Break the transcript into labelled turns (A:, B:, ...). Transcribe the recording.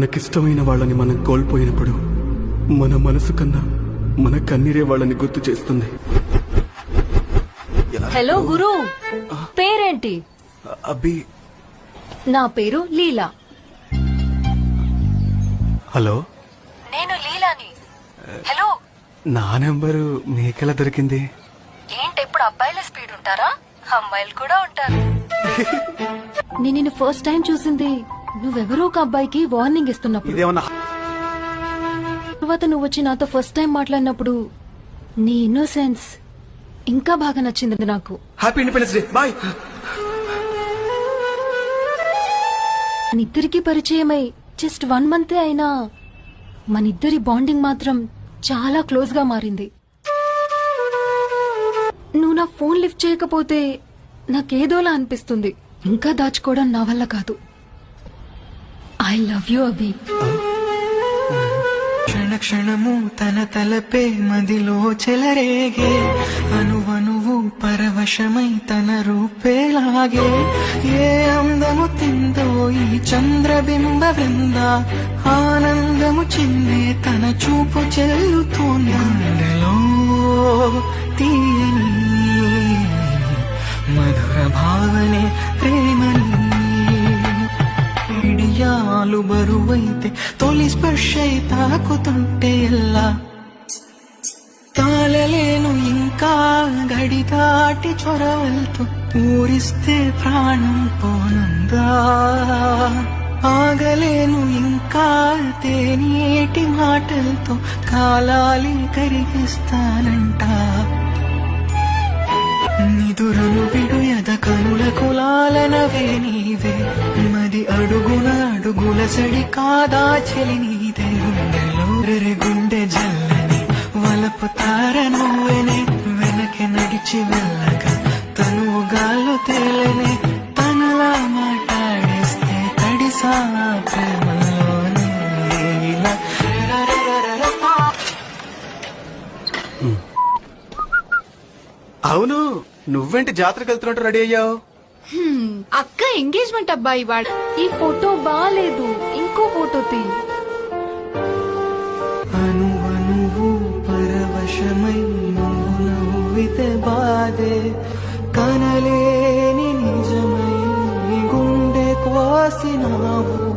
A: మనకిష్టమైన వాళ్ళని మనం కోల్పోయినప్పుడు మన మనసు కన్నా మన కన్నీరే వాళ్ళని గుర్తు చేస్తుంది.
B: హలో గురు. పేరేంటి?
A: అబ్బి.
B: నా పేరు లీలా.
A: హలో.
B: నేను లీలాని. హలో.
A: నా నెంబరు నీకెలా దొరికింది?
B: ఏంటి ఎప్పుడు అబ్బాయిల స్పీడ్ ఉంటారా? అమ్మాయిలు కూడా ఉంటారు. నేను నిన్ను ఫస్ట్ టైం చూసింది. నువ్వెవరో ఒక అబ్బాయికి వార్నింగ్ ఇస్తున్నప్పుడు.
A: ఇదేమన్నా
B: తర్వాత నువ్వు వచ్చి నాతో ఫస్ట్ టైం మాట్లాడినప్పుడు నీ ఇన్నోసెన్స్ ఇంకా బాగా నచ్చింది నాకు.
A: హ్యాపీ ఇండిపెండెన్స్ డే బాయ్
B: మన ఇద్దరికి పరిచయమై జస్ట్ వన్ మంతే అయినా మన ఇద్దరి బాండింగ్ మాత్రం చాలా క్లోజ్గా మారింది. నువ్వు నా ఫోన్ లిఫ్ట్ చేయకపోతే నాకేదోలా అనిపిస్తుంది. ఇంకా దాచుకోవడం నా వల్ల కాదు. ఐ లవ్ యు అభి
C: క్షణ క్షణము తన తలపే మదిలో చెలరేగే అనువనువు పరవశమై తన రూపేలాగే ఏ అందము తిందో ఈ చంద్రబింబ వృంద ఆనందము చెందే తన చూపు చెల్లుతోందలో తీయని మధుర భావనే ప్రేమని ఇడియాలు బరువైతే తొలి స్పర్శై తాకుతుంటే ఎల్లా తాళలేను ఇంకా గడి దాటి చొరవలతో ఊరిస్తే ప్రాణం పోనుందా. ఆగలేను ఇంకా తేనేటి మాటలతో కాలాలి కరిగిస్తానంట. నిదురను విడు ఎద కనుల కులాలనవే నీవే. మది అడుగున అడుగుల సడి కాదా చెలి నీదే గుండెలో గుండె జల్లని వలపు తార నువ్వెనే. వెనక నడిచి వెళ్ళక తనువు గాలు తేలనే. తనలా మాట్లాడేస్తే తడిసా ప్రేమలోనే.
A: అవును నువ్వేంటి జాతరకు వెళ్తున్నట్టు రెడీ అయ్యావు?
D: అక్క ఎంగేజ్మెంట్ అబ్బాయి వాడు
B: ఈ ఫోటో బాలేదు. ఇంకో ఫోటో తీ.
C: అనువనువు పరవశమై నువ్వు నవ్వితే బాధే. కనలేని నిజమై గుండె కోసినావు